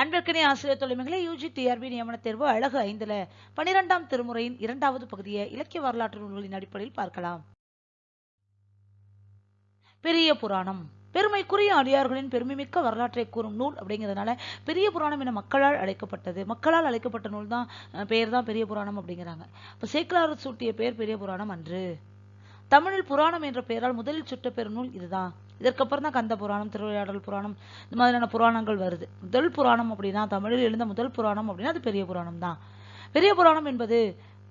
அன்பிற்கினே ஆசிரியர் தொலைமைகளை UG TRP நியமன தேர்வு அழகு ஐந்துல பனிரெண்டாம் திருமுறையின் இரண்டாவது பகுதியை இலக்கிய வரலாற்று நூல்களின் அடிப்படையில் பார்க்கலாம். பெரிய புராணம். பெருமைக்குரிய அடியார்களின் பெருமைமிக்க வரலாற்றை கூறும் நூல் அப்படிங்கிறதுனால பெரிய புராணம் என மக்களால் அழைக்கப்பட்டது. மக்களால் அழைக்கப்பட்ட நூல் தான் பெயர் தான் பெரிய புராணம் அப்படிங்கிறாங்க. இப்ப சேக்கலார் சூட்டிய பெயர் பெரிய புராணம் அன்று. தமிழில் புராணம் என்ற பெயரால் முதலில் சுட்ட பெரும் நூல் இதுதான். இதற்கப்புறம் தான் கந்த புராணம் திருவிளையாடல் புராணம் இந்த மாதிரியான புராணங்கள் வருது. முதல் புராணம் அப்படின்னா தமிழில் எழுந்த முதல் புராணம் அப்படின்னா அது பெரிய புராணம் தான். பெரிய புராணம் என்பது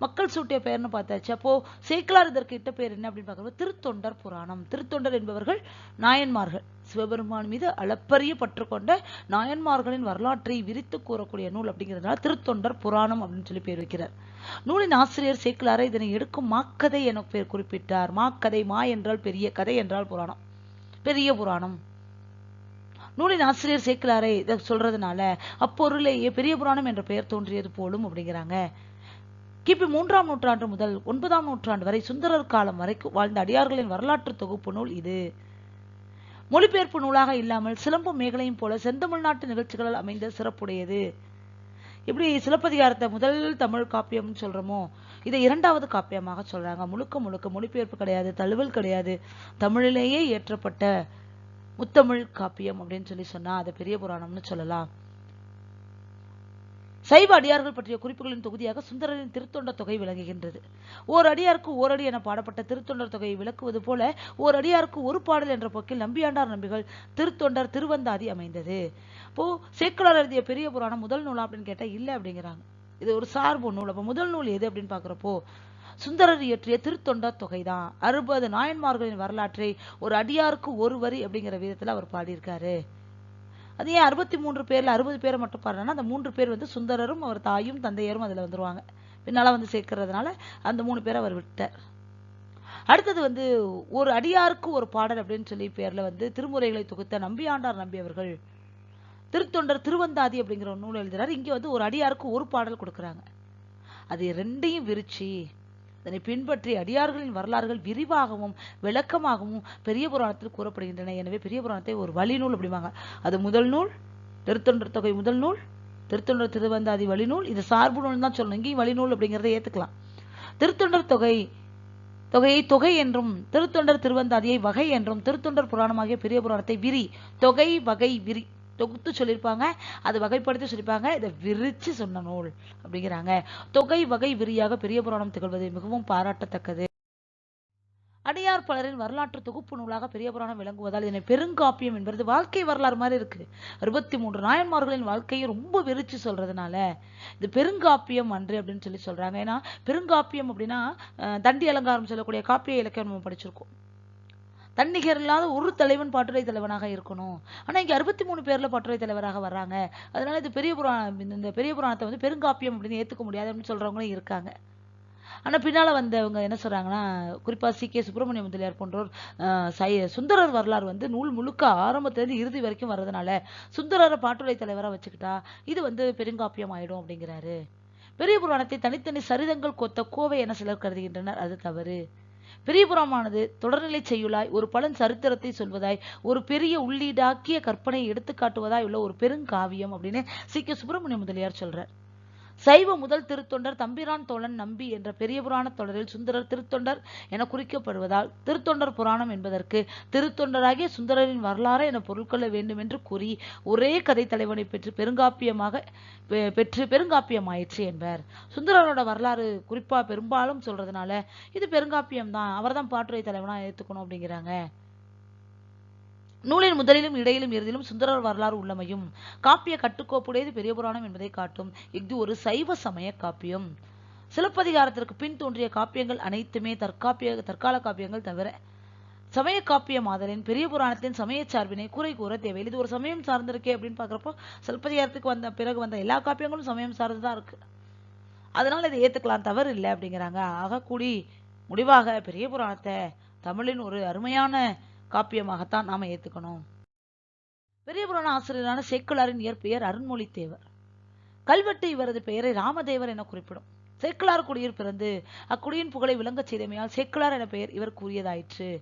மக்கள் சூட்டிய பெயர்னு பார்த்தாச்சு. அப்போ சேக்கலார் இதற்கு இட்ட பேர் என்ன அப்படின்னு பார்க்கும்போது திருத்தொண்டர் புராணம். திருத்தொண்டர் என்பவர்கள் நாயன்மார்கள். சிவபெருமான் மீது அளப்பரிய பற்று கொண்ட நாயன்மார்களின் வரலாற்றை விரித்து கூறக்கூடிய நூல் அப்படிங்கிறதுனால திருத்தொண்டர் புராணம் அப்படின்னு சொல்லி பேர் வைக்கிறார். நூலின் ஆசிரியர் சேக்கலாரை இதனை எடுக்கும் மாக்கதை என பேர் குறிப்பிட்டார். மாக்கதை மா என்றால் பெரிய கதை என்றால் புராணம். பெரிய புராணம். நூலின் ஆசிரியர் சேர்க்கலாரை இதை சொல்றதுனால அப்பொருளேயே பெரிய புராணம் என்ற பெயர் தோன்றியது போலும் அப்படிங்கிறாங்க. கிபி மூன்றாம் நூற்றாண்டு முதல் ஒன்பதாம் நூற்றாண்டு வரை சுந்தரர் காலம் வரைக்கும் வாழ்ந்த அடியார்களின் வரலாற்று தொகுப்பு நூல் இது. மொழிபெயர்ப்பு நூலாக இல்லாமல் சிலம்பும் மேகலையும் போல செந்தமிழ்நாட்டு நிகழ்ச்சிகளால் அமைந்த சிறப்புடையது. இப்படி சிலப்பதிகாரத்தை முதல் தமிழ் காப்பியம்னு சொல்கிறோமோ இதை இரண்டாவது காப்பியமாக சொல்றாங்க. முழுக்க முழுக்க மொழிபெயர்ப்பு கிடையாது தழுவல் கிடையாது. தமிழிலேயே இயற்றப்பட்ட முத்தமிழ் காப்பியம் அப்படின்னு சொல்லி சொன்னால் அதை பெரிய புராணம்னு சொல்லலாம். சைவ அடியார்கள் பற்றிய குறிப்புகளின் தொகுதியாக சுந்தரரின் திருத்தொண்ட தொகை விளங்குகின்றது. ஓர் அடியாருக்கு ஓரடி என பாடப்பட்ட திருத்தொண்டர் தொகையை விளக்குவது போல ஓர் அடியாருக்கு ஒரு பாடல் என்ற போக்கில் நம்பியாண்டார் நம்பிகள் திருத்தொண்டர் திருவந்தாதி அமைந்தது. இப்போ சேக்கலார் எழுதிய பெரிய புராணம் முதல் நூலா அப்படின்னு கேட்டா இல்ல அப்படிங்கிறாங்க. இது ஒரு சார்பு நூல். அப்ப முதல் நூல் எது அப்படின்னு பாக்குறப்போ சுந்தரர் இயற்றிய திருத்தொண்டர் தொகைதான் அறுபது நாயன்மார்களின் வரலாற்றை ஒரு அடியாருக்கு ஒரு வரி அப்படிங்கிற விதத்துல அவர் பாடியிருக்காரு. அது ஏன் அறுபத்தி மூன்று பேர்ல அறுபது பேரை மட்டும் பாடுறேன்னா அந்த மூன்று பேர் வந்து சுந்தரரும் அவர் தாயும் தந்தையரும் அதுல வந்துருவாங்க. பின்னால வந்து சேர்க்கறதுனால அந்த மூணு பேரை அவர் விட்டார். அடுத்தது வந்து ஒரு அடியாருக்கு ஒரு பாடல் அப்படின்னு சொல்லி பேர்ல வந்து திருமுறைகளை தொகுத்த நம்பியாண்டார் நம்பி அவர்கள் திருத்தொண்டர் திருவந்தாதி அப்படிங்கிற ஒரு நூல் எழுதுறாரு. இங்கே வந்து ஒரு அடியாருக்கு ஒரு பாடல் கொடுக்குறாங்க. அது ரெண்டையும் விரிச்சு அதனை பின்பற்றி அடியார்களின் வரலாறுகள் விரிவாகவும் விளக்கமாகவும் பெரிய புராணத்தில் கூறப்படுகின்றன. எனவே பெரிய புராணத்தை ஒரு வழிநூல் அப்படிம்பாங்க. அது முதல் நூல் திருத்தொண்டர் தொகை முதல் நூல் திருத்தொண்டர் திருவந்தாதி வழிநூல். இது சார்பு நூல் தான் சொல்லணும். இங்கேயும் வழிநூல் அப்படிங்கிறத ஏற்றுக்கலாம் திருத்தொண்டர் தொகை தொகையை தொகை என்றும் திருத்தொண்டர் திருவந்தாதியை வகை என்றும் திருத்தொண்டர் புராணமாகிய பெரிய புராணத்தை விரி தொகை வகை விரி தொகுத்து சொல்லியிருப்பாங்க அது வகைப்படுத்தி சொல்லியிருப்பாங்க இதை விரிச்சு சொன்ன நூல் அப்படிங்கிறாங்க. தொகை வகை விரியாக பெரிய புராணம் திகழ்வது மிகவும் பாராட்டத்தக்கது. அடியார் பலரின் வரலாற்று தொகுப்பு நூலாக பெரிய புராணம் விளங்குவதால் இதனை பெருங்காப்பியம் என்பது வாழ்க்கை வரலாறு மாதிரி இருக்கு. அறுபத்தி மூன்று நாயன்மார்களின் வாழ்க்கையை ரொம்ப விரிச்சு சொல்றதுனால இது பெருங்காப்பியம் அன்று அப்படின்னு சொல்லி சொல்றாங்க. ஏன்னா பெருங்காப்பியம் அப்படின்னா தண்டி அலங்காரம் சொல்லக்கூடிய காப்பிய இலக்கியம் நம்ம படிச்சிருக்கோம். தன்னிகர் இல்லாத ஒரு தலைவன் பாட்டுரை தலைவனாக இருக்கணும். ஆனால் இங்கே அறுபத்தி மூணு பேரில் பாட்டுரை தலைவராக வர்றாங்க. அதனால இது பெரிய புராணம் இந்த பெரிய புராணத்தை வந்து பெருங்காப்பியம் அப்படின்னு ஏற்றுக்க முடியாது அப்படின்னு சொல்கிறவங்களும் இருக்காங்க. ஆனால் பின்னால் வந்தவங்க என்ன சொல்கிறாங்கன்னா குறிப்பாக சி. கே. சுப்பிரமணிய முதலியார் போன்றோர் சை- சுந்தரர் வரலாறு வந்து நூல் முழுக்க ஆரம்பத்துலேருந்து இறுதி வரைக்கும் வர்றதுனால சுந்தரரை பாட்டுரை தலைவராக வச்சுக்கிட்டா இது வந்து பெருங்காப்பியம் ஆயிடும் அப்படிங்கிறாரு. பெரிய புராணத்தை தனித்தனி சரிதங்கள் கொத்த கோவை என சிலர் கருதுகின்றனர். அது தவறு. பிரியபுரமானது தொடர்நிலை செய்யுளாய். ஒரு பலன் சரித்திரத்தை சொல்வதாய். ஒரு பெரிய உள்ளீடாக்கிய கற்பனையை எடுத்துக்காட்டுவதாய் உள்ள ஒரு பெருங்காவியம் அப்படின்னு சி. கே. சுப்பிரமணிய முதலியார் சொல்றார். சைவ முதல் திருத்தொண்டர் தம்பிரான் தோழன் நம்பி என்ற பெரிய புராண தொடரில் சுந்தரர் திருத்தொண்டர் என குறிக்கப்படுவதால் திருத்தொண்டர் புராணம் என்பதற்கு திருத்தொண்டராகிய சுந்தரரின் வரலாறு என பொருட்கொள்ள வேண்டும் என்று கூறி ஒரே கதை தலைவனை பெற்று பெருங்காப்பியமாக பெ- பெற்று பெருங்காப்பியமாயிற்று என்பார். சுந்தரரோட வரலாறு குறிப்பா பெரும்பாலும் சொல்றதுனால இது பெருங்காப்பியம் தான் அவர்தான் பாட்டுரை தலைவனா ஏத்துக்கணும் அப்படிங்கிறாங்க. நூலின் முதலிலும் இடையிலும் இறுதியிலும் சுந்தரர் வரலாறு உள்ளமையும். காப்பிய கட்டுக்கோப்புடையது பெரிய புராணம் என்பதை காட்டும். இது ஒரு சைவ சமய காப்பியம். சிலப்பதிகாரத்திற்கு பின் தோன்றிய காப்பியங்கள் அனைத்துமே தற்காப்பிய தற்கால காப்பியங்கள் தவிர சமய காப்பியம் மாதலின் பெரிய புராணத்தின் சமய சார்பினை குறை கூற தேவையில்லை. இது ஒரு சமயம் சார்ந்திருக்கே அப்படின்னு பாக்குறப்போ சிலப்பதிகாரத்துக்கு வந்த பிறகு வந்த எல்லா காப்பியங்களும் சமயம் சார்ந்துதான் இருக்கு. அதனால இதை ஏத்துக்கலாம். தவறு இல்லை அப்படிங்கிறாங்க. ஆக கூடி முடிவாக பெரிய புராணத்தை தமிழின் ஒரு அருமையான காப்பியமாகத்தான் நாம ஏத்துக்கணும். பெரிய புராண ஆசிரியரான சேக்குலாரின் இயற்பெயர் அருண்மொழி தேவர் கல்வெட்டு இவரது பெயரை ராமதேவர் என குறிப்பிடும். சேக்கிழார் குடியில் பிறந்து அக்குடியின் புகழை விளங்கச் செய்தமையால் சேக்கிழார் என பெயர் இவர் கூறியதாயிற்று.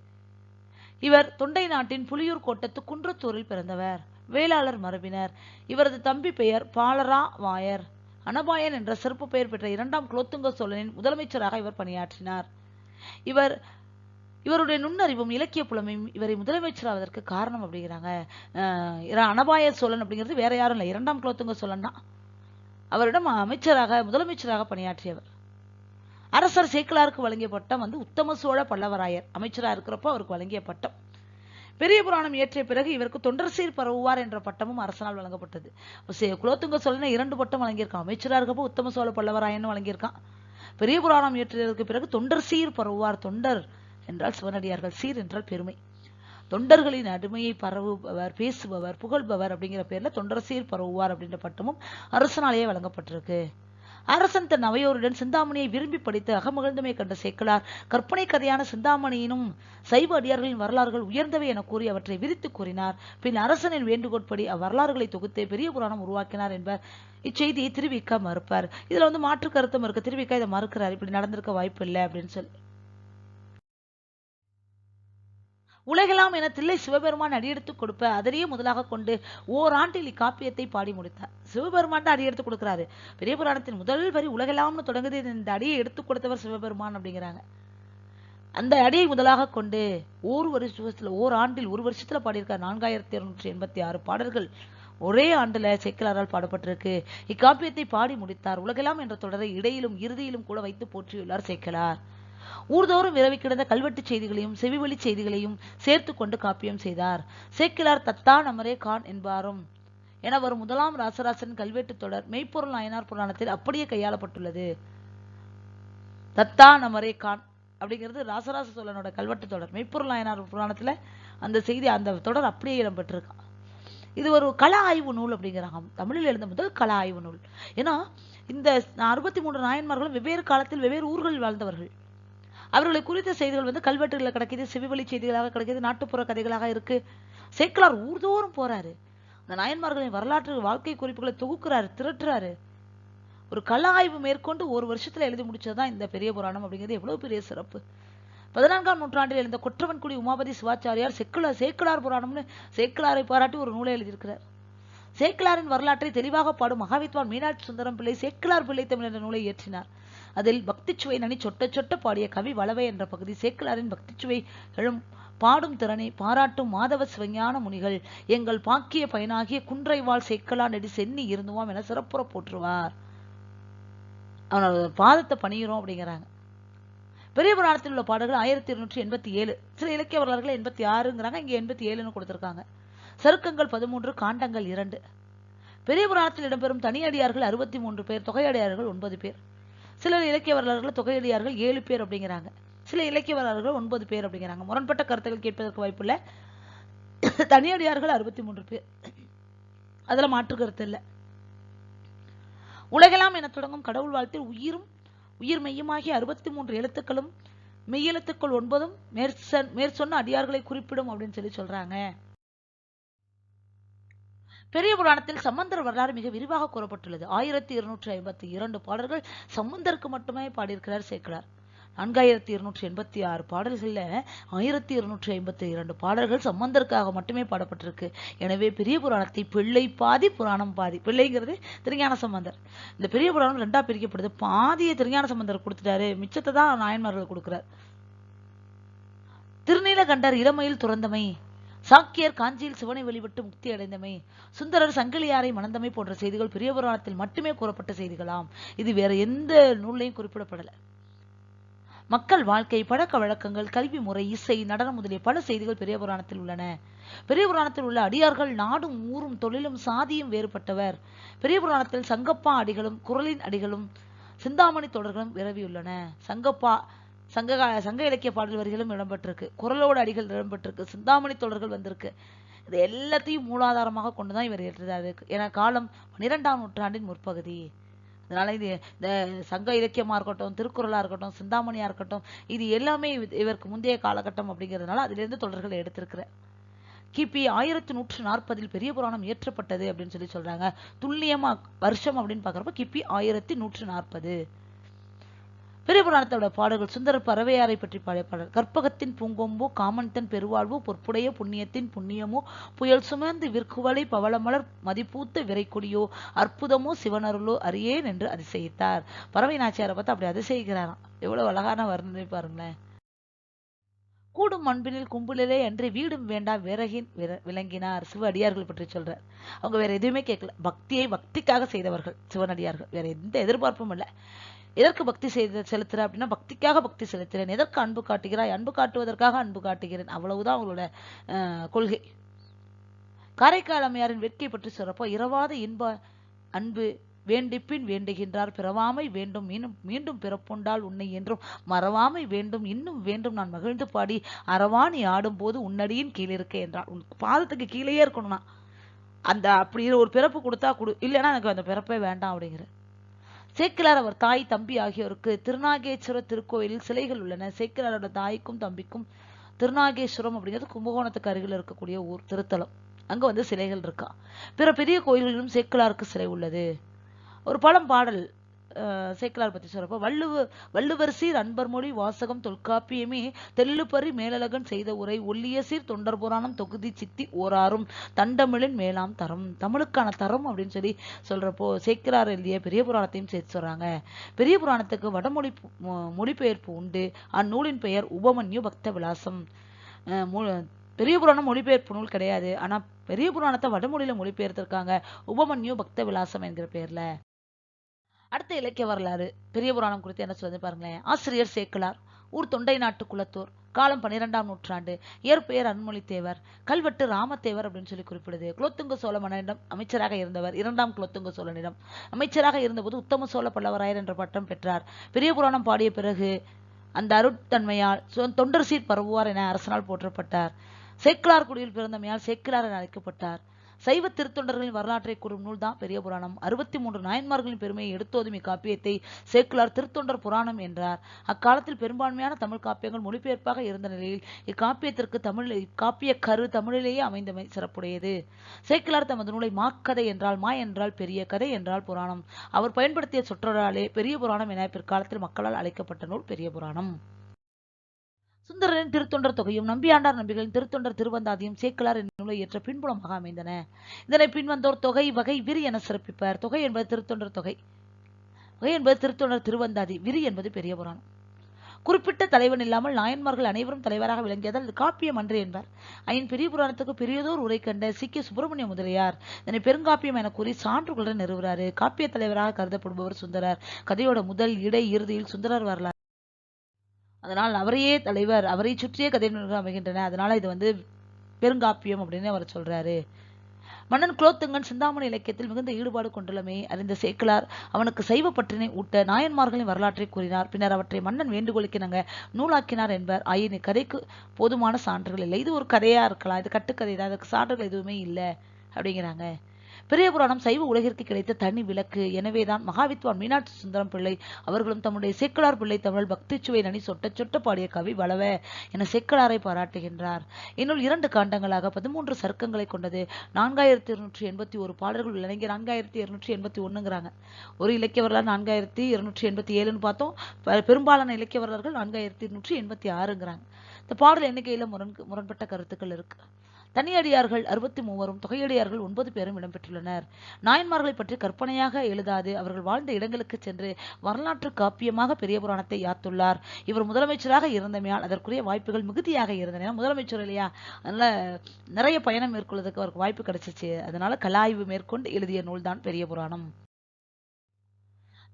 இவர் தொண்டை நாட்டின் புலியூர் கோட்டத்து குன்றத்தூரில் பிறந்தவர். வேளாளர் மரபினர். இவரது தம்பி பெயர் பாலரா வாயர். அனபாயன் என்ற சிறப்பு பெயர் பெற்ற இரண்டாம் குலோத்துங்க சோழனின் முதலமைச்சராக இவர் பணியாற்றினார். இவர் இவருடைய நுண்ணறிவும் இலக்கிய புலமையும் இவரை முதலமைச்சராவதற்கு காரணம் அப்படிங்கிறாங்க. அனபாய சோழன் அப்படிங்கிறது வேற யாரும் இல்லை. இரண்டாம் குலோத்துங்க சோழன் தான். அவரிடம் அமைச்சராக முதலமைச்சராக பணியாற்றியவர். அரசர் சேக்கலாருக்கு வழங்கிய பட்டம் வந்து உத்தம சோழ பல்லவராயர். அமைச்சராக இருக்கிறப்போ அவருக்கு வழங்கிய பட்டம். பெரிய புராணம் இயற்றிய பிறகு இவருக்கு தொண்டர் சீர் பரவுவார் என்ற பட்டமும் அரசனால் வழங்கப்பட்டது. குலோத்துங்க சோழனை இரண்டு பட்டம் வழங்கியிருக்கான். அமைச்சராக இருக்கப்போ உத்தம சோழ பல்லவராயன்னு வழங்கியிருக்கான். பெரிய புராணம் இயற்றியதற்கு பிறகு தொண்டர் சீர் பரவுவார். தொண்டர் என்றால் சிவனடியார்கள் சீர் என்றால் பெருமை. தொண்டர்களின் அடிமையை பரவுபவர் பேசுபவர் புகழ்பவர் அப்படிங்கிற பேர்ல தொண்டர் சீர் பரவுவார் அப்படின்ற பட்டமும் அரசனாலேயே வழங்கப்பட்டிருக்கு. அரசன் தன் அவையோருடன் சிந்தாமணியை விரும்பி படித்து அகமகிழ்ந்தமை கண்ட சேக்கலார் கற்பனை கதையான சிந்தாமணியினும் சைவ அடியார்களின் வரலாறுகள் உயர்ந்தவை என கூறி அவற்றை விரித்து கூறினார். பின் அரசனின் வேண்டுகோட்படி அவ்வரலாறுகளை தொகுத்து பெரிய புராணம் உருவாக்கினார் என்பர். இச்செய்தியை திருவிக்க மறுப்பார். இதுல வந்து மாற்று கருத்தும் இருக்கு. திருவிக்க இதை மறுக்கிறார். இப்படி நடந்திருக்க வாய்ப்பு இல்லை அப்படின்னு சொல்லி. உலகெல்லாம் என தில்லை சிவபெருமான் அடியெடுத்து கொடுப்ப அதனையே முதலாக கொண்டு ஓராண்டில் இக்காப்பியத்தை பாடி முடித்தார். சிவபெருமான் தான் அடி கொடுக்கிறாரு. பெரிய புராணத்தின் முதல் வரி உலகெல்லாம்னு தொடங்குது இந்த அடியை எடுத்து கொடுத்தவர் சிவபெருமான் அப்படிங்கிறாங்க. அந்த அடியை முதலாக கொண்டு ஒரு வருஷத்துல ஓர் ஆண்டில் ஒரு வருஷத்துல பாடியிருக்கார் நான்காயிரத்தி இருநூற்றி எண்பத்தி ஆறு பாடல்கள். ஒரே ஆண்டுல செக்கிலாரால் பாடப்பட்டிருக்கு. இக்காப்பியத்தை பாடி முடித்தார். உலகெல்லாம் என்ற தொடரை இடையிலும் இறுதியிலும் கூட வைத்து போற்றியுள்ளார் சேக்கிலார். ஊர்தோறும் விரவி கிடந்த கல்வெட்டு செய்திகளையும் செவிவழி செய்திகளையும் சேர்த்து கொண்டு காப்பியம் செய்தார். சேக்கிலார் தத்தா நமரே கான் என்பாரும். என வரும் முதலாம் ராசராசன் கல்வெட்டு தொடர் மெய்ப்பொருள் நாயனார் புராணத்தில் அப்படியே கையாளப்பட்டுள்ளது. தத்தா நமரே கான் அப்படிங்கிறது ராசராச சோழனோட கல்வெட்டுத் தொடர். மெய்ப்பொருள் நாயனார் புராணத்துல அந்த செய்தி அந்த தொடர் அப்படியே இடம்பெற்றிருக்கான் இது ஒரு கல ஆய்வு நூல் அப்படிங்கிறாங்க. தமிழில் எழுந்த முதல் கல ஆய்வு நூல். ஏன்னா இந்த அறுபத்தி மூன்று நாயன்மார்களும் வெவ்வேறு காலத்தில் வெவ்வேறு ஊர்களில் வாழ்ந்தவர்கள். அவர்களை குறித்த செய்திகள் வந்து கல்வெட்டுகளில் கிடைக்கிது செவிவழி செய்திகளாக கிடைக்கிது நாட்டுப்புற கதைகளாக இருக்கு. சேக்கிலார் ஊர்தோறும் போறாரு. அந்த நாயன்மார்களின் வரலாற்று வாழ்க்கை குறிப்புகளை தொகுக்கிறாரு திரட்டுறாரு. ஒரு கள ஆய்வு மேற்கொண்டு ஒரு வருஷத்துல எழுதி முடிச்சதுதான் இந்த பெரிய புராணம் அப்படிங்கிறது எவ்வளவு பெரிய சிறப்பு. பதினான்காம் நூற்றாண்டில் எழுந்த கொற்றவன்குடி உமாபதி சிவாச்சாரியார் செக்குலார் சேக்கலார் புராணம்னு சேக்கிலாரை பாராட்டி ஒரு நூலை எழுதியிருக்கிறார். சேக்கலாரின் வரலாற்றை தெளிவாக பாடும் மகாவித்வான் மீனாட்சி சுந்தரம் பிள்ளை சேக்கலார் பிள்ளை தமிழ் என்ற நூலை இயற்றினார். அதில் பக்திச்சுவை நனி சொட்ட சொட்ட பாடிய கவி வளவை என்ற பகுதி சேக்கிலாரின் பக்திச்சுவை எழும் பாடும் திறனை பாராட்டும் மாதவ சிவஞான முனிகள். எங்கள் பாக்கிய பயனாகிய குன்றைவாள் சேக்கலா நெடி சென்னி இருந்துவாம் என சிறப்புற போற்றுவார். அவனோட பாதத்தை பணியிறோம் அப்படிங்கிறாங்க. பெரிய புராணத்தில் உள்ள பாடல்கள் ஆயிரத்தி இருநூற்றி எண்பத்தி ஏழு. சில இலக்கிய வரலாறுகள் எண்பத்தி ஆறுங்கிறாங்க. இங்கே எண்பத்தி ஏழுன்னு கொடுத்திருக்காங்க. சருக்கங்கள் பதிமூன்று காண்டங்கள் இரண்டு. பெரிய புராணத்தில் இடம்பெறும் தனியடியார்கள் அறுபத்தி மூன்று பேர் தொகையடியார்கள் ஒன்பது பேர். சிலர் இலக்கிய வரலாறுகள் தொகையடியார்கள் ஏழு பேர் அப்படிங்கிறாங்க. சில இலக்கிய வரலாறுகள் ஒன்பது பேர் அப்படிங்கிறாங்க. முரண்பட்ட கருத்துக்கள் கேட்பதற்கு வாய்ப்பில்லை தனியடியார்கள் அறுபத்தி மூன்று பேர். அதுல மாற்று கருத்து இல்லை. உலகெல்லாம் என தொடங்கும் கடவுள் வாழ்த்தில் உயிரும் உயிர் மெய்யுமாகிய அறுபத்தி மூன்று எழுத்துக்களும் மெய்யெழுத்துக்கள் ஒன்பதும் மேற்சன் மேற்சொன்ன அடியார்களை குறிப்பிடும் அப்படின்னு சொல்லி சொல்றாங்க. பெரிய புராணத்தில் சம்பந்தர் வரலாறு மிக விரிவாக கூறப்பட்டுள்ளது. ஆயிரத்தி இருநூற்றி ஐம்பத்தி இரண்டு பாடல்கள் சம்பந்தருக்கு மட்டுமே பாடியிருக்கிறார் சேர்க்கிறார் நான்காயிரத்தி இருநூற்றி எண்பத்தி ஆறு பாடல்கள்ல ஆயிரத்தி இருநூற்றி ஐம்பத்தி இரண்டு பாடல்கள் சம்பந்தருக்காக மட்டுமே பாடப்பட்டிருக்கு. எனவே பெரிய புராணத்தை பிள்ளை பாதி புராணம் பாதி. பிள்ளைங்கிறது திருஞான சம்பந்தர். இந்த பெரிய புராணம் ரெண்டா பிரிக்கப்படுது. பாதியை திருஞான சம்பந்தர் கொடுத்துட்டாரு. மிச்சத்தை தான் நாயன்மார்கள் கொடுக்கிறார். திருநீலகண்டர் இளமையில் துறந்தமை. சாக்கியர் காஞ்சியில் சிவனை வெளிவிட்டு முக்தி அடைந்தமை சுந்தரர் சங்கிலியாரை மணந்தமை போன்ற செய்திகள் பெரிய புராணத்தில் மட்டுமே கூறப்பட்ட செய்திகளாம். இது வேற எந்த நூல்லையும் குறிப்பிடப்படல. மக்கள் வாழ்க்கை பழக்க வழக்கங்கள் கல்வி முறை இசை நடனம் முதலிய பல செய்திகள் பெரிய புராணத்தில் உள்ளன. பெரிய புராணத்தில் உள்ள அடியார்கள் நாடும் ஊரும் தொழிலும் சாதியும் வேறுபட்டவர். பெரிய புராணத்தில் சங்கப்பா அடிகளும் குரலின் அடிகளும் சிந்தாமணி தொடர்களும் விரவியுள்ளன. சங்கப்பா சங்க சங்க இலக்கிய பாடல் வரிகளும் இடம்பெற்றிருக்கு. குரலோட அடிகள் இடம்பெற்றிருக்கு. சிந்தாமணி தொடர்கள் வந்திருக்கு. இது எல்லாத்தையும் மூலாதாரமாக கொண்டுதான் இவர் எழுதுறாரு. ஏன்னா காலம் பன்னிரெண்டாம் நூற்றாண்டின் முற்பகுதி. அதனால இது இந்த சங்க இலக்கியமா இருக்கட்டும் திருக்குறளா இருக்கட்டும் சிந்தாமணியா இருக்கட்டும் இது எல்லாமே இவருக்கு முந்தைய காலகட்டம் அப்படிங்கிறதுனால அதிலிருந்து தொடர்களை எடுத்திருக்கிறேன் கிபி ஆயிரத்தி நூற்று நாற்பதில் பெரிய புராணம் இயற்றப்பட்டது அப்படின்னு சொல்லி சொல்றாங்க. துல்லியமா வருஷம் அப்படின்னு பாக்குறப்ப கிபி ஆயிரத்தி நூற்று நாற்பது. பெரியபுராணத்தோட பாடல்கள் சுந்தர பறவையாரை பற்றி பாடிய பாடல். கற்பகத்தின் பூங்கொம்போ காமன்தன் பெருவாழ்வு பொற்புடைய புண்ணியத்தின் புண்ணியமோ புயல் சுமந்து விற்குவலை பவளமலர் மதிப்பூத்த விரைக்குடியோ அற்புதமோ சிவனருளோ அறியேன் என்று அதிசயித்தார். பறவை நாச்சியாரை பார்த்து அப்படி அதிசயிக்கிறாராம். எவ்வளவு அழகான வர்ணனை பாருங்களேன். கூடும் அன்பினில் கும்பலிலே என்று வீடும் வேண்டாம் விறகின் விளங்கினார். சிவ அடியார்கள் பற்றி சொல்றார். அவங்க வேற எதுவுமே கேட்கல. பக்தியை பக்திக்காக செய்தவர்கள் சிவனடியார்கள். வேற எந்த எதிர்பார்ப்பும் இல்லை. எதற்கு பக்தி செய்த செலுத்துற அப்படின்னா பக்திக்காக பக்தி செலுத்துகிறேன் எதற்கு அன்பு காட்டுகிறாய்? அன்பு காட்டுவதற்காக அன்பு காட்டுகிறேன். அவ்வளவுதான் அவங்களோட அஹ், கொள்கை. காரைக்கால் அம்மையாரின் வெட்கை பற்றி சொல்றப்போ இரவாத இன்ப அன்பு வேண்டிப்பின் வேண்டுகின்றார். பிறவாமை வேண்டும் மீண்டும் மீண்டும் பிறப்புண்டால் உன்னை என்றும் மறவாமை வேண்டும் இன்னும் வேண்டும் நான் மகிழ்ந்து பாடி அரவாணி ஆடும்போது உன்னடியின் கீழே இருக்க என்றான் உன் பாதத்துக்கு கீழேயே இருக்கணும்னா அந்த அப்படி ஒரு பிறப்பு கொடுத்தா கொடு. இல்லைன்னா எனக்கு அந்த பிறப்பே வேண்டாம் அப்படிங்கிற சேக்கிலார் அவர் தாய் தம்பி ஆகியோருக்கு திருநாகேஸ்வரர் திருக்கோயிலில் சிலைகள் உள்ளன. சேக்கிலாரோட தாய்க்கும் தம்பிக்கும் திருநாகேஸ்வரம் அப்படிங்கிறது கும்பகோணத்துக்கு அருகில் இருக்கக்கூடிய ஊர் திருத்தலம். அங்க வந்து சிலைகள் இருக்கா. பிற பெரிய கோயில்களிலும் சேக்கிலாருக்கு சிலை உள்ளது. ஒரு பழம் பாடல். சேக்கிலார் பத்தி சொல்றப்ப வள்ளுவ வள்ளுவர் சீர் அன்பர் மொழி வாசகம் தொல்காப்பியமே தெல்லுப்பரி மேலழகன் செய்த உரை ஒல்லிய சீர் தொண்டர் புராணம் தொகுதி சித்தி ஓராறும் தண்டமிழின் மேலாம் தரம். தமிழுக்கான தரம் அப்படின்னு சொல்லி சொல்றப்போ சேக்கிலார் எழுதிய பெரிய புராணத்தையும் சேர்த்து சொல்றாங்க. பெரிய புராணத்துக்கு வடமொழி மொ- மொழிபெயர்ப்பு உண்டு. அந்நூலின் பெயர் உபமன்யு பக்த விலாசம். பெரிய புராணம் மொழிபெயர்ப்பு நூல் கிடையாது. ஆனா பெரிய புராணத்தை வடமொழியில மொழிபெயர்த்திருக்காங்க உபமன்யு பக்த விலாசம் என்கிற பெயர்ல அடுத்த இலக்கிய வரலாறு பெரிய புராணம் குறித்து என்ன சொல்லுது பாருங்களேன். ஆசிரியர் சேக்கலார் ஊர் தொண்டை நாட்டு குலத்தூர் காலம் பன்னிரெண்டாம் நூற்றாண்டு இயற்பெயர் அன்மொழித்தேவர் கல்வெட்டு ராமத்தேவர் அப்படின்னு சொல்லி குறிப்பிடுது. குலோத்துங்க சோழ மன்னனிடம் அமைச்சராக இருந்தவர் இரண்டாம் குலோத்துங்க சோழனிடம் அமைச்சராக இருந்தபோது உத்தம சோழ பல்லவராயர் என்ற பட்டம் பெற்றார். பெரிய புராணம் பாடிய பிறகு அந்த அருட்தன்மையால் தொண்டர் சீர் பரவுவார் என அரசனால் போற்றப்பட்டார். சேக்கிலார் குடியில் பிறந்தமையால் சேக்கிலார் என அழைக்கப்பட்டார். சைவ திருத்தொண்டர்களின் வரலாற்றை கூறும் நூல் தான் பெரிய புராணம். அறுபத்தி மூன்று நாயன்மார்களின் பெருமையை எடுத்தோதும் இக்காப்பியத்தை சேக்குலார் திருத்தொண்டர் புராணம் என்றார். அக்காலத்தில் பெரும்பான்மையான தமிழ் காப்பியங்கள் மொழிபெயர்ப்பாக இருந்த நிலையில் இக்காப்பியத்திற்கு தமிழ் இக்காப்பிய கரு தமிழிலேயே அமைந்தமை சிறப்புடையது. சேக்கிலார் தமது நூலை மாக்கதை என்றால் மா என்றால் பெரிய கதை என்றால் புராணம். அவர் பயன்படுத்திய சொற்றொடராலே பெரிய புராணம் என பிற்காலத்தில் மக்களால் அழைக்கப்பட்ட நூல் பெரிய புராணம். சுந்தரரின் திருத்தொண்டர் தொகையும் நம்பியாண்டார் நம்பிகளின் திருத்தொண்டர் திருவந்தாதியும் சேக்கலார் என்னும் நூலை ஏற்ற பின்புலமாக அமைந்தன. இதனை பின்வந்தோர் தொகை வகை விரி என சிறப்பிப்பார். தொகை என்பது திருத்தொண்டர் தொகை. வகை என்பது திருத்தொண்டர் திருவந்தாதி. விரி என்பது பெரிய புராணம் குறிப்பிட்ட தலைவன் இல்லாமல் நாயன்மார்கள் அனைவரும் தலைவராக விளங்கியதால் இது காப்பியம் அன்று என்பார். ஐயன் பெரிய புராணத்துக்கு பெரியதோர் உரை கண்ட சீக்கிய சுப்பிரமணிய முதலியார் இதனை பெருங்காப்பியம் என கூறி சான்றுகளுடன் நிறுவுறாரு. காப்பிய தலைவராக கருதப்படுபவர் சுந்தரர். கதையோட முதல் இடை இறுதியில் சுந்தரர் வரலாறு. அதனால் அவரையே தலைவர் அவரை சுற்றியே கதை நூல்கள் அமைகின்றன. அதனால இது வந்து பெருங்காப்பியம் அப்படின்னு அவர் சொல்றாரு. மன்னன் குலோத்துங்கன் சிந்தாமணி இலக்கியத்தில் மிகுந்த ஈடுபாடு கொண்டுள்ளமே அறிந்த சேக்கலார் அவனுக்கு சைவ பற்றினை ஊட்ட நாயன்மார்களின் வரலாற்றை கூறினார். பின்னர் அவற்றை மன்னன் வேண்டுகோளுக்கிணங்க நூலாக்கினார் என்பர். ஆயின் இக்கதைக்கு போதுமான சான்றுகள் இல்லை. இது ஒரு கதையா இருக்கலாம். இது கட்டுக்கதை தான் அதுக்கு சான்றுகள் எதுவுமே இல்லை. அப்படிங்கிறாங்க. பெரிய புராணம் சைவ உலகிற்கு கிடைத்த தனி விளக்கு. எனவேதான் மகாவித்வான் மீனாட்சி சுந்தரம் பிள்ளை அவர்களும் தம்முடைய சேக்கலார் பிள்ளை தமிழ் பக்தி சுவை நனி சொட்ட சொட்ட பாடிய கவி வளவ என சேக்கலாரை பாராட்டுகின்றார். இன்னும் இரண்டு காண்டங்களாக பதிமூன்று சர்க்கங்களை கொண்டது. நான்காயிரத்தி இருநூற்றி எண்பத்தி ஒரு பாடல்கள் உள்ளன. இங்கே நான்காயிரத்தி இருநூற்றி எண்பத்தி ஒண்ணுங்கிறாங்க. ஒரு இலக்கிய வரலாறு நான்காயிரத்தி இருநூற்றி எண்பத்தி ஏழுன்னு பார்த்தோம். பெரும்பாலான இலக்கிய வரலாறுகள் நான்காயிரத்தி இருநூற்றி எண்பத்தி ஆறுங்கிறாங்க. இந்த பாடல் எண்ணிக்கையில முரண் முரண்பட்ட கருத்துக்கள் இருக்கு. தனியடியார்கள் அறுபத்தி மூவரும் தொகையடியார்கள் ஒன்பது பேரும் இடம்பெற்றுள்ளனர். நாயன்மார்களை பற்றி கற்பனையாக எழுதாது. அவர்கள் வாழ்ந்த இடங்களுக்கு சென்று வரலாற்று காப்பியமாக பெரிய புராணத்தை யாத்துள்ளார். இவர் முதலமைச்சராக இருந்தமையால் அதற்குரிய வாய்ப்புகள் மிகுதியாக இருந்தன. முதலமைச்சர் இல்லையா? அதனால நிறைய பயணம் மேற்கொள்வதற்கு அவருக்கு வாய்ப்பு கிடைச்சிச்சு. அதனால கலாய்வு மேற்கொண்டு எழுதிய நூல்தான் பெரிய புராணம்.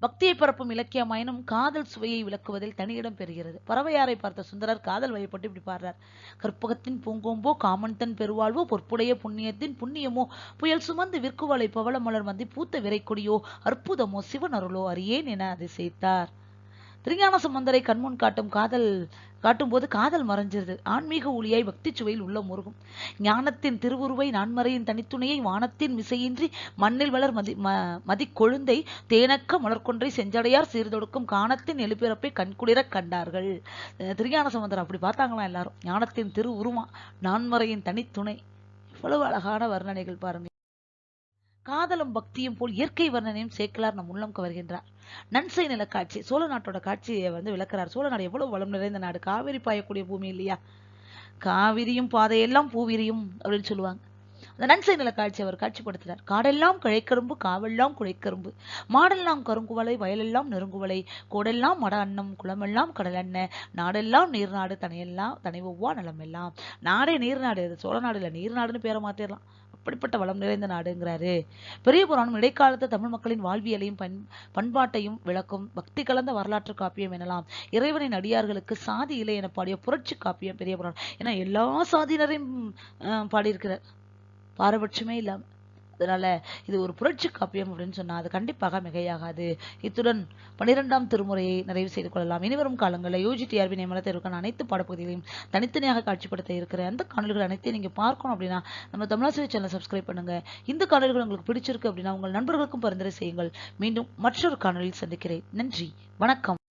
பக்தியை பரப்பும் இலக்கியமாயினும் காதல் சுவையை விளக்குவதில் தனியிடம் பெறுகிறது. பறவையாரை பார்த்த சுந்தரர் காதல் வயப்பட்டு இப்படி பாடுறார். கற்பகத்தின் பூங்கோம்போ காமன்தன் பெருவாழ்வோ பொற்புடைய புண்ணியத்தின் புண்ணியமோ புயல் சுமந்து விற்குவலை பவள மலர் வந்து பூத்த விரைக்கொடியோ அற்புதமோ சிவன் அருளோ அறியேன் என அதிசயித்தார். திருஞான சம்பந்தரை கண்முன் காட்டும் காதல் காட்டும்போது காதல் மறைஞ்சிருது. ஆன்மீக ஒளியாய் பக்தி சுவையில் உள்ள முருகும். ஞானத்தின் திருவுருவை நான்மறையின் தனித்துணையை வானத்தின் மிசையின்றி மண்ணில் வளர் மதி ம மதிக் கொழுந்தை தேனக்க மலர்கொன்றை செஞ்சடையார் சீர்தொடுக்கும் காணத்தின் எழுப்பிறப்பை கண்குளிரக் கண்டார்கள். அஹ் திருஞான சம்பந்தர் அப்படி பார்த்தாங்களாம் எல்லாரும்? ஞானத்தின் திரு நான்மறையின் தனித்துணை. எவ்வளவு அழகான வர்ணனைகள் பாருங்க. காதலும் பக்தியும் போல் இயற்கை வர்ணனையும் சேர்க்கலார் நம் உள்ளம்க்கு வருகின்றார் நன்சை நில காட்சி சோழ நாட்டோட காட்சியை வந்து விளக்குறார். சோழ நாடு எவ்வளவு வளம் நிறைந்த நாடு? காவிரி பாயக்கூடிய பூமி இல்லையா? காவிரியும் பாதையெல்லாம் பூவிரியும் அப்படின்னு சொல்லுவாங்க. அந்த நன்சை நில காட்சி அவர் காட்சிப்படுத்தினார். காடெல்லாம் கிழைக்கரும்பு காவெல்லாம் குழைக்கரும்பு. மாடெல்லாம் கருங்குவலை வயலெல்லாம் நெருங்குவலை கோடெல்லாம் மட அன்னம் குளமெல்லாம் கடல் அண்ண நாடெல்லாம் நீர்நாடு தனையெல்லாம் தனை ஒவ்வா நலமெல்லாம். நாடே நீர்நாடு சோழ நாடுல நீர்நாடுன்னு பேரை மாத்திரலாம். அப்படிப்பட்ட வளம் நிறைந்த நாடுங்கிறாரு. பெரிய புராணம் இடைக்காலத்து தமிழ் மக்களின் வாழ்வியலையும் பண் பண்பாட்டையும் விளக்கும் பக்தி கலந்த வரலாற்று காப்பியம் எனலாம். இறைவனின் அடியார்களுக்கு சாதி இல்லை என பாடிய புரட்சி காப்பியம் பெரிய புராணம். ஏன்னா எல்லா சாதியினரையும் பாடியிருக்கிறார். பாரபட்சமே இல்லாமல் அதனால இது ஒரு புரட்சி காப்பியம் அப்படின்னு சொன்னால் அது கண்டிப்பாக மிகையாகாது. இத்துடன் பனிரெண்டாம் திருமுறையை நிறைவு செய்து கொள்ளலாம். இனிவரும் காலங்களில் யூஜிடிஆர்பி நியமன இருக்கான அனைத்து பாடப்பகுதிகளையும் தனித்தனியாக காட்சிப்படுத்த இருக்கிற அந்த காணொலிகள் அனைத்தையும் நீங்க பார்க்கணும் அப்படின்னா நம்ம தமிழாசிரியர் சேனலை சப்ஸ்கிரைப் பண்ணுங்க. இந்த காணொலிகள் உங்களுக்கு பிடிச்சிருக்கு அப்படின்னா உங்கள் நண்பர்களுக்கும் பரிந்துரை செய்யுங்கள். மீண்டும் மற்றொரு காணொலியில் சந்திக்கிறேன். நன்றி. வணக்கம்.